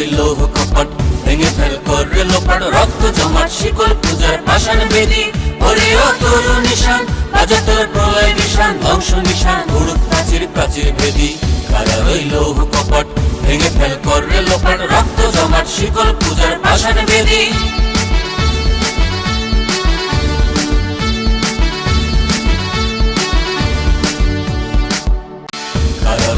ওই লৌহ কপট ভেঙে ফেল করে লোপাট, রক্ত জমাট, শিকল পূজার পাষাণ বেদি ওরে ও তরু নিশান বাজা তোর প্রলয় নিশান, ধ্বংস নিশান উড়ুক প্রাচীর প্রাচীর ভেদি। কারা ওই লৌহ কপট ভেঙে ফেল করে লোপাট, রক্ত জমাট, শিকল পূজার পাষাণ বেদি। কারা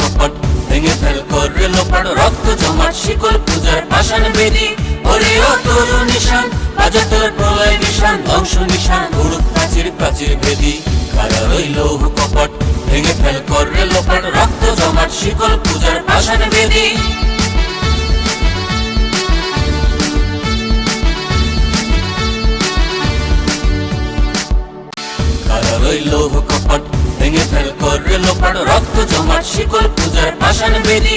কপট ভেঙে ফেল করে লোপাট রক্ত জমাট, শিকল পূজার পাষাণ বেদি। ওরে ও তরু নিশান বাজা তোর প্রলয় নিশান, ধ্বংস নিশান, উড়ুক প্রাচীর প্রাচীর ভেদি কারা ওই কপট, ভেঙে ফেল করে লোপাট রক্ত জমাট, শিকল পূজার পাষাণ বেদি। ওই কপট, ভেঙে ফেল করে লোপাট রক্ত জমাট, শিকল পূজার পাষাণ বেদি।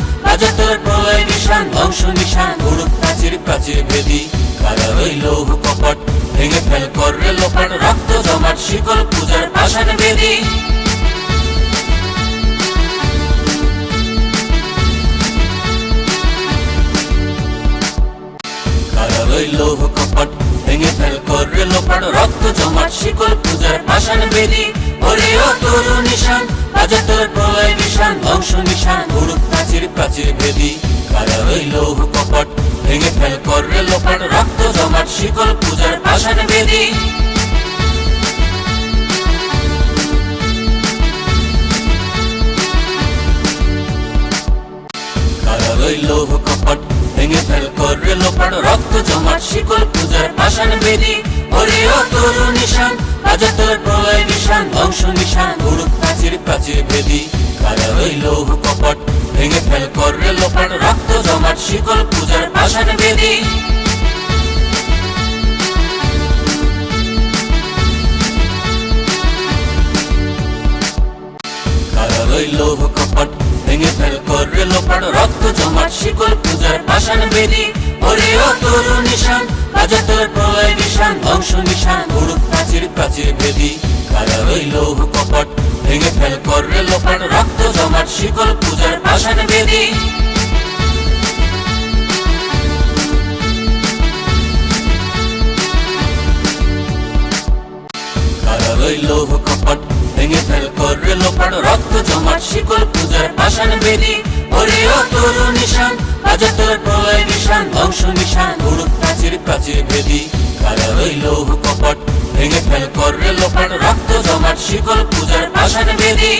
ধ্বংস নিশান উড়ুক প্রাচীর প্রাচীর ভেদি। কারা ওই লৌহ কপট ভেঙে ফেল করে লোপাট, রক্ত জমাট, শিকল পূজার পাষাণ বেদি। ওই কপট ভেঙে ফেল করে লোপাট, রক্ত জমাট, শিকল পূজার পাষাণ বেদি। ওরে ও তরু নিশান বাজা তোর প্রলয় নিশান ধ্বংস নিশান প্রাচীর প্রাচীর ভেদি ওই লৌহ কপট, ভেঙে ফেল করে লোপাট, রক্ত জমাট, শিকল পূজার কারা কপট, ভেঙে ফেল করে লোপাট, রক্ত জমাট, শিকল পূজার পাষাণ বেদি। ওরে ও নিশান তোর প্রলয় নিশান, ধ্বংস নিশান উড়ুক প্রাচীর প্রাচীর ভেদি। ওই লৌহ কপট ফেল করে লোপাট, রক্ত জমাট, শিকল পূজার পাষাণ বেদি। লৌহ কপট ভেঙে ফেল করে লোপাট, রক্ত জমাট, শিকল পূজার পাষাণ বেদি। ওরে ও তরু নিশান বাজা তোর প্রলয় নিশান, ধ্বংস নিশান, উড়ুক প্রাচীর প্রাচীর ভেদি কারা লৌহ কপট ভেঙে ফেল করে লোপাট, রক্ত জমাট, শিকল পাষাণ বেদি লৌহ কপট, ভেঙে ফেল করে লোপাট, রক্ত জমাট, শিকল পূজার পাষাণ বেদি ওরে ও তরু নিশান বাজা তোর প্রলয় নিশান, ধ্বংস নিশান উড়ুক প্রাচীর প্রাচীর ভেদি। কারা ওই কপট, ভেঙে ফেল করে লোপাট, রক্ত জমাট, শিকল পূজার পাষাণ বেদি